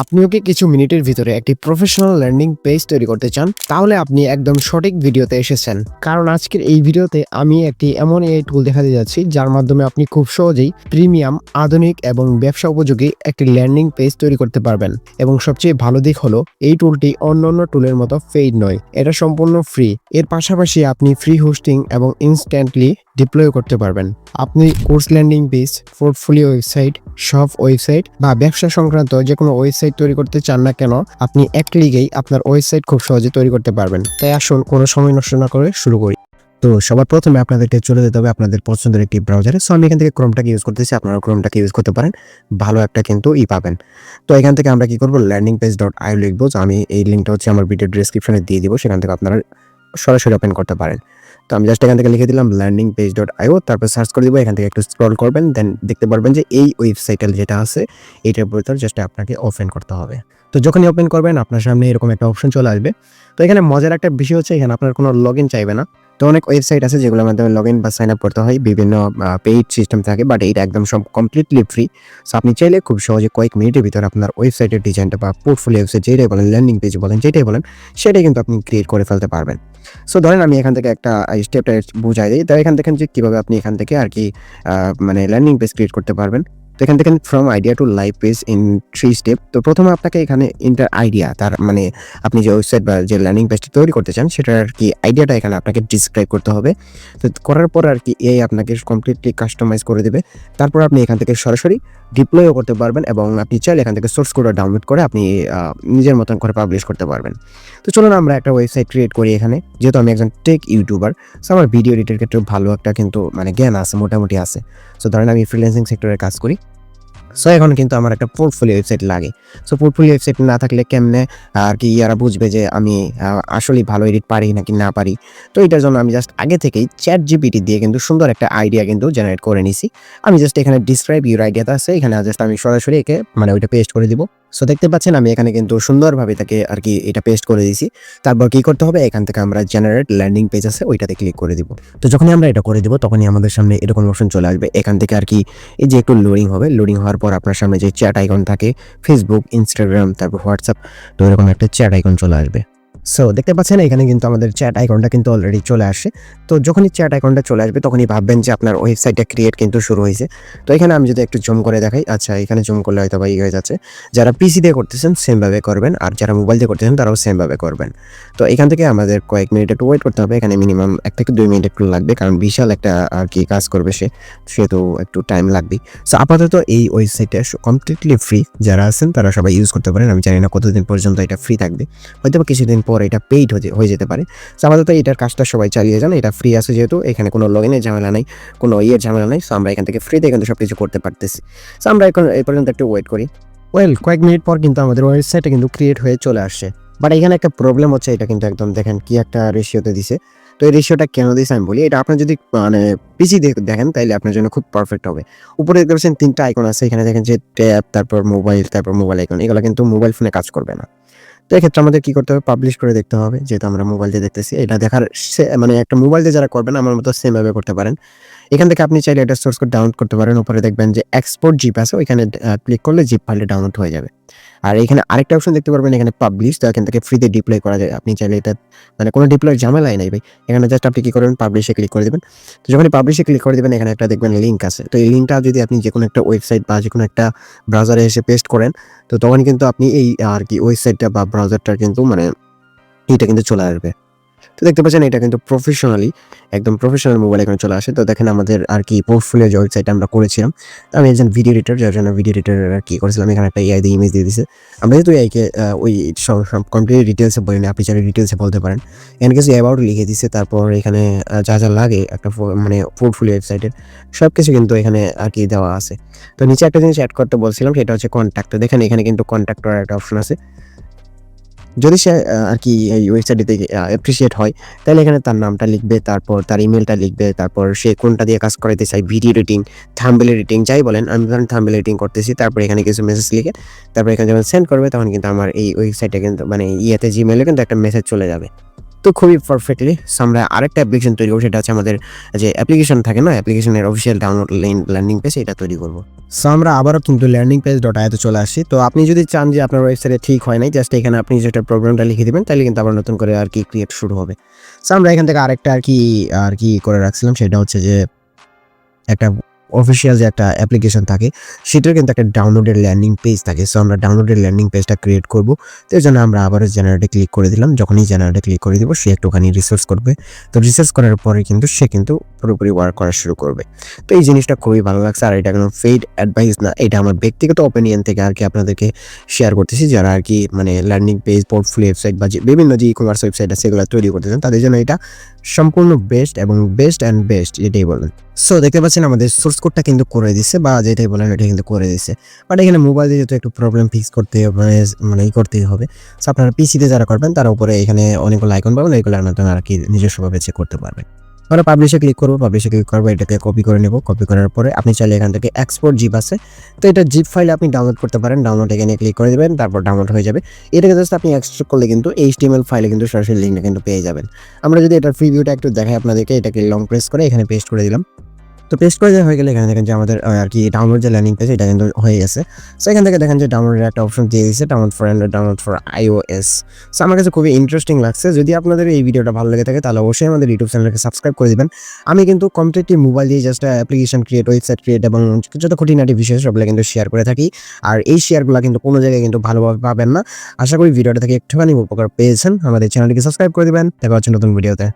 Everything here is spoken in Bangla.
আপনিও কি কিছু মিনিটের ভিতরে একটি প্রফেশনাল ল্যান্ডিং পেজ তৈরি করতে চান? তাহলে আপনি একদম সঠিক ভিডিওতে এসেছেন। কারণ আজকের এই ভিডিওতে আমি একটি এমন এই টুল দেখাতে যাচ্ছি, যার মাধ্যমে আপনি খুব সহজেই প্রিমিয়াম আধুনিক এবং ব্যবসা উপযোগী একটি ল্যান্ডিং পেজ তৈরি করতে পারবেন। এবং সবচেয়ে ভালো দিক হলো, এই টুলটি অন্যান্য টুলের মতো পেইড নয়, এটা সম্পূর্ণ ফ্রি এর পাশাপাশি আপনি ফ্রি হোস্টিং এবং ইনস্ট্যান্টলি ডিপ্লয় করতে পারবেন। আপনি course landing page portfolio website সব ওয়েবসাইট বা ব্যবসা সংক্রান্ত যে কোনো ওয়েবসাইট তৈরি করতে চান না কেন, আপনি এক ক্লিকেই আপনার ওয়েবসাইট খুব সহজে তৈরি করতে পারবেন। তাই আসুন কোনো সময় নষ্ট না করে শুরু করি। তো সবার প্রথমে আপনাদেরকে চলে যেতে হবে আপনাদের পছন্দের একটি ব্রাউজারে সো আমি এখান থেকে ক্রোমটাকে ইউজ করতেছি। আপনারা ক্রোমটাকে ইউজ করতে পারেন। ভালো একটা কিন্তু ই পাবেন। তো এখান থেকে আমরা কি করব? ল্যান্ডিং পেজ ডট আই লিখব আমি এই লিঙ্কটা হচ্ছে আমার ভিডিও ডিসক্রিপশনে দিয়ে দিব। সেখান থেকে আপনারা সরাসরি ওপেন করতে পারেন। তো আমি জাস্ট এখান থেকে লিখে দিলাম ল্যান্ডিং পেজ ডট আইও তারপর সার্চ করে দিব, এখান থেকে একটু স্ক্রল করবেন দেন দেখতে পারবেন যে এই ওয়েবসাইটের যেটা আছে এইটার ভিতর জাস্ট আপনাকে ওপেন করতে হবে। তো যখনই ওপেন করবেন, আপনার সামনে এরকম একটা অপশন চলে আসবে। তো এখানে মজার একটা বিষয় হচ্ছে, এখানে আপনার কোনো লগ ইন চাইবে না। তো অনেক ওয়েবসাইট আছে যেগুলোর মাধ্যমে লগ ইন বা সাইন আপ করতে হয়, বিভিন্ন পেইড সিস্টেম থাকে বাট এটা একদম সব কমপ্লিটলি ফ্রি সো আপনি চাইলে খুব সহজে কয়েক মিনিটের ভিতরে আপনার ওয়েবসাইটের ডিজাইনটা বা পোর্টফোলিও ওয়েবসাইট যেটাই বলেন ল্যান্ডিং পেজ বলেন, যেটাই বলেন, সেটাই কিন্তু আপনি ক্রিয়েট করে ফেলতে পারবেন। সো ধরেন আমি এখান থেকে একটা স্টেপটা বুঝাই দিই। তো এখান থেকে যে কীভাবে আপনি এখান থেকে আর কি মানে ল্যান্ডিং পেজ ক্রিয়েট করতে পারবেন। এখান থেকে from idea to live page in three step তো প্রথমে আপনাকে এখানে ইন্টার আইডিয়া তার মানে আপনি যে ওয়েবসাইট বা যে ল্যান্ডিং পেজটি তৈরি করতে চান, সেটার আর কি আইডিয়াটা এখানে আপনাকে ডিসক্রাইব করতে হবে। তো করার পর আর কি এই আপনাকে কমপ্লিটলি কাস্টমাইজ করে দেবে। তারপর আপনি এখান থেকে সরাসরি ডিপ্লয়ও করতে পারবেন এবং আপনি চাইলে এখান থেকে সোর্স কোডটা ডাউনলোড করে আপনি নিজের মতন করে পাবলিশ করতে পারবেন। তো চলুন আমরা একটা ওয়েবসাইট ক্রিয়েট করি এখানে। যেহেতু আমি একজন টেক ইউটিউবার সো আমার ভিডিও এডিটের ক্ষেত্রে ভালো একটা কিন্তু মানে জ্ঞান আছে, মোটামুটি আছে। সো ধরেন আমি ফ্রিল্যান্সিং সেক্টরে কাজ করি। সো এখন কিন্তু আমার একটা পোর্টফোলিও ওয়েবসাইট লাগে। সো পোর্টফোলিও ওয়েবসাইট না থাকলে কেমনে আর কি ইয়ারা বুঝবে যে আমি আসলেই ভালো এডিট পারি নাকি না পারি? তো এটার জন্য আমি জাস্ট আগে থেকেই চ্যাট জিপিটি দিয়ে কিন্তু সুন্দর একটা আইডিয়া কিন্তু জেনারেট করে নিছি। আমি জাস্ট এখানে ডিসক্রাইব ইউর আইডিয়াটা আছে, এখানে জাস্ট আমি সরাসরি একে মানে ওইটা পেস্ট করে দিব। সো দেখতে পাচ্ছেন আমি এখানে কিন্তু সুন্দরভাবে তাকে আর কি এটা পেস্ট করে দিয়েছি তারপর কি করতে হবে? এখান থেকে আমরা জেনারেট ল্যান্ডিং পেজ আছে, ওইটাতে ক্লিক করে দিব। তো যখনই আমরা এটা করে দিব, তখনই আমাদের সামনে এরকম অপশন চলে আসবে। এখান থেকে আর কি এই যে একটু লোডিং হবে লোডিং হওয়ার পর আপনার সামনে যে চ্যাট আইকন থাকে ফেসবুক ইনস্টাগ্রাম তারপর হোয়াটসঅ্যাপ তো এরকম একটা চ্যাট আইকন চলে আসবে। সো দেখতে পাচ্ছেন, এখানে কিন্তু আমাদের চ্যাট আইকনটা কিন্তু অলরেডি চলে আসে। তো যখনই চ্যাট আইকনটা চলে আসবে, তখনই ভাববেন যে আপনার ওয়েবসাইটটা ক্রিয়েট কিন্তু শুরু হয়েছে। তো এখানে আমি যদি একটু জুম করে দেখাই আচ্ছা এখানে জুম করলে হয়তো বা ই হয়ে যাচ্ছে। যারা পিসি দিয়ে করতেছেন সেমভাবে করবেন, আর যারা মোবাইল দিয়ে করতেছেন, তারাও সেমভাবে করবেন। তো এখান থেকে আমাদের কয়েক মিনিট একটু ওয়েট করতে হবে, এখানে মিনিমাম এক থেকে দুই মিনিট একটু লাগবে, কারণ বিশাল একটা, আর কি, কাজ করবে সে। সেহেতু একটু টাইম লাগবে সো আপাতত এই ওয়েবসাইটটা কমপ্লিটলি ফ্রি যারা আছেন, তারা সবাই ইউজ করতে পারেন। আমি জানি না কতদিন পর্যন্ত এটা ফ্রি থাকবে। হয়তো বা কিছুদিন পর এটা পেইড হয়ে যেতে পারে। সো আপাতত এটার কাজটা সবাই চালিয়ে যান, এটা ফ্রি আছে যেহেতু, এখানে কোনো লগ ইনের ঝামেলা নেই, কোনো ইয়ের ঝামেলা নেই সো আমরা এখান থেকে ফ্রিতে কিন্তু সব কিছু করতে পারতেছি। সো আমরা এখন এই পর্যন্ত একটু ওয়েট করি। ওয়েল কয়েক মিনিট পর কিন্তু আমাদের ওয়েবসাইটটা কিন্তু ক্রিয়েট হয়ে চলে আসছে। বাট এখানে একটা প্রবলেম হচ্ছে, এটা কিন্তু একদম দেখেন কি একটা রেশিওতে দিছে। তো এই রেশিওটা কেন দিয়েছে আমি বলি, এটা আপনার যদি মানে পিসি দেখেন তাহলে আপনার জন্য খুব পারফেক্ট হবে। উপরে দেখতে পাচ্ছেন তিনটা আইকন আছে, এখানে দেখেন যে ট্যাব তারপর মোবাইল তারপর মোবাইল আইকন এগুলো কিন্তু মোবাইল ফোনে কাজ করবে না। তো এক্ষেত্রে আমাদের কি করতে হবে? পাবলিশ করে দেখতে হবে। যেহেতু আমরা মোবাইল দিয়ে দেখতেছি, এটা দেখার মানে একটা মোবাইল দিয়ে যারা করবেন, আমার মতো সেম ভাবে করতে পারেন। এখান থেকে আপনি চাইলে এটা সোর্স কোড ডাউনলোড করতে পারেন। উপরে দেখবেন যে এক্সপোর্ট জিপ আছে, ওইখানে ক্লিক করলে জিপ ফাইলটা ডাউনলোড হয়ে যাবে। আর এখানে আরেকটা অপশন দেখতে পারবেন, এখানে পাবলিশ তো এখান থেকে ফ্রিতে ডিপ্লয় করা যায়। আপনি চাইলে এটা মানে কোনো ডিপ্লয়ের ঝামেলাই নাই ভাই। এখানে জাস্ট আপনি কী করবেন পাবলিশে ক্লিক করে দেবেন। তো যখন পাবলিশে ক্লিক করে দেবেন, এখানে একটা দেখবেন লিঙ্ক আছে। তো এই লিঙ্কটা যদি আপনি যে কোনো একটা ওয়েবসাইট বা যে কোনো একটা ব্রাউজারে এসে পেস্ট করেন, তো তখন কিন্তু আপনি এই, আর কি ওয়েবসাইটটা বা ব্রাউজারটা কিন্তু মানে এটা কিন্তু চলে আসবে। তো দেখতে পাচ্ছেন, এটা কিন্তু প্রফেশনালি একদম প্রফেশনাল মোবাইল এখানে চলে আসে। তো দেখেন আমাদের আর কি পোর্টফোলিও যে ওয়েবসাইট আমরা করেছিলাম, আমি একজন ভিডিও এডিটর যার জন্য ভিডিও এডিটর আর কি করেছিলাম, এখানে একটা এআই দিয়ে ইমেজ দিয়ে দিছে। আমরা যেহেতু এআইকে ওই সব কমপ্লিট ডিটেলসে বলি না, আপনি চাইলে ডিটেলসে বলতে পারেন। এখানে কিছু অ্যাবাউট লিখে দিছে, তারপর এখানে যা যা লাগে একটা মানে পোর্টফোলিও ওয়েবসাইটের সব কিছু কিন্তু এখানে আর কি দেওয়া আছে। তো নিচে একটা জিনিস অ্যাড করতে বলছিলাম, সেটা হচ্ছে কন্ট্যাক্ট দেখেন, এখানে কিন্তু কন্ট্যাক্ট করার একটা অপশন আছে। যদি সে আর কি এই ওয়েবসাইটটিতে অ্যাপ্রিসিয়েট হয়, তাহলে এখানে তার নামটা লিখবে, তারপর তার ইমেলটা লিখবে, তারপর সে কোনটা দিয়ে কাজ করাইতে চাই ভিডিও এডিটিং থাম্বেল এডিটিং যাই বলেন, আমি ধরেন থাম্বেল এডিটিং করতেছি, তারপর এখানে কিছু মেসেজ লিখে, তারপর এখানে যখন সেন্ড করবে, তখন কিন্তু আমার এই ওয়েবসাইটে কিন্তু মানে ইয়েতে জিমেলে কিন্তু একটা মেসেজ চলে যাবে। তো খুবই পারফেক্টলি আমরা আরেকটা অ্যাপ্লিকেশন তৈরি করব, সেটা হচ্ছে আমাদের যে অ্যাপ্লিকেশন থাকে না অ্যাপ্লিকেশনের অফিসিয়াল ডাউনলোড ল্যান্ডিং পেজ এটা তৈরি করব। সো আমরা আবারও কিন্তু ল্যান্ডিং পেজ ডট আয়াতে চলে আসি। তো আপনি যদি চান যে আপনার ওয়েবসাইটে ঠিক হয় নাই জাস্ট এখানে আপনি যেটা প্রবলেমটা লিখে দেবেন, তাহলে কিন্তু আবার নতুন করে আর কি ক্রিয়েট শুরু হবে। সো আমরা এখান থেকে আরেকটা আর কি আর কি করে রাখছিলাম, সেটা হচ্ছে যে একটা অফিসিয়াল যে একটা অ্যাপ্লিকেশন থাকে, সেটার কিন্তু একটা ডাউনলোডের ল্যান্ডিং পেজ থাকে। সো আমরা ডাউনলোডের ল্যান্ডিং পেজটা ক্রিয়েট করব। তো জন্য আমরা আবারও জেনারেটে ক্লিক করে দিলাম। যখনই জেনারেটে ক্লিক করে দিব, সে একটুখানি রিসার্চ করবে। তো রিসার্চ করার পরে কিন্তু সে কিন্তু পুরোপুরি ওয়ার্ক করা শুরু করবে। তো এই জিনিসটা খুবই ভালো লাগছে। আর এটা কোনো ফেড অ্যাডভাইস না। এটা আমার ব্যক্তিগত ওপিনিয়ন থেকে আর কি আপনাদেরকে শেয়ার করতেছি। যারা আর কি মানে ল্যান্ডিং পেজ পোর্টফোলিও ওয়েবসাইট বা যে বিভিন্ন যে ই কমার্স ওয়েবসাইট আছে, সেগুলো তৈরি করতেছেন, তাদের জন্য এটা সম্পূর্ণ বেস্ট এবং বেস্ট অ্যান্ড বেস্ট এটাই বলেন। সো দেখতে পাচ্ছেন আমাদের সোর্স কোডটা কিন্তু করে দিছে বা যেটাই বলেন এটা কিন্তু করে দিছে। বাট এখানে মোবাইল যেহেতু একটু প্রবলেম ফিক্স করতে হবে মানে মানে ই করতেই হবে। সো আপনারা পিসিতে যারা করবেন, তার উপরে এখানে অনেকগুলো আইকন পাবেন ওইগুলোর মাধ্যমে আর কি নিজস্বভাবে চেক করতে পারবেন। আমরা পাবলিশে ক্লিক করব পাবলিশে ক্লিক করব, এটাকে কপি করে নেব। কপি করার পরে আপনি চাইলে এখান থেকে এক্সপোর্ট জিপ আছে। তো এটা জিপ ফাইল আপনি ডাউনলোড করতে পারেন ডাউনলোড এখানে ক্লিক করে দেবেন, তারপর ডাউনলোড হয়ে যাবে। এটাকে জাস্ট আপনি এক্সট্রাক্ট করলে কিন্তু এইচটিএমএল ফাইলে কিন্তু সরাসরি লিঙ্কটা কিন্তু পেয়ে যাবেন। আমরা যদি এটার প্রিভিউটা একটু দেখাই আপনাদেরকে, এটাকে লং প্রেস করে এখানে পেস্ট করে দিলাম। তো পেস্ট করে দেওয়া হয়ে গেলে এখানে দেখেন যে আমাদের আর কি ডাউনলোড যে ল্যান্ডিং পেজ এটা কিন্তু হয়ে গেছে। সো এখান থেকে দেখেন যে ডাউনলোডের একটা অপশন দিয়ে দিচ্ছে download for Android download for iOS so আমার কাছে খুবই ইন্টারেস্টিং লাগছে। যদি আপনাদের এই ভিডিওটা ভালো লেগে থাকে, তাহলে অবশ্যই আমাদের ইউটিউব চ্যানেলকে সাবস্ক্রাইব করে দিবেন। আমি কিন্তু কমপ্লিটলি মোবাইল দিয়ে just application create website create এবং যত খুঁটিনাটি বিষয়, সবগুলো কিন্তু শেয়ার করে থাকি। আর এই শেয়ারগুলো কিন্তু কোনো জায়গায় কিন্তু ভালোভাবে পাবেন না। আশা করি ভিডিওটা থেকে একটুখানি উপকার পেয়েছেন। আমাদের চ্যানেলটিকে সাবস্ক্রাইব করে দিবেন। দেখা হচ্ছে নতুন ভিডিওতে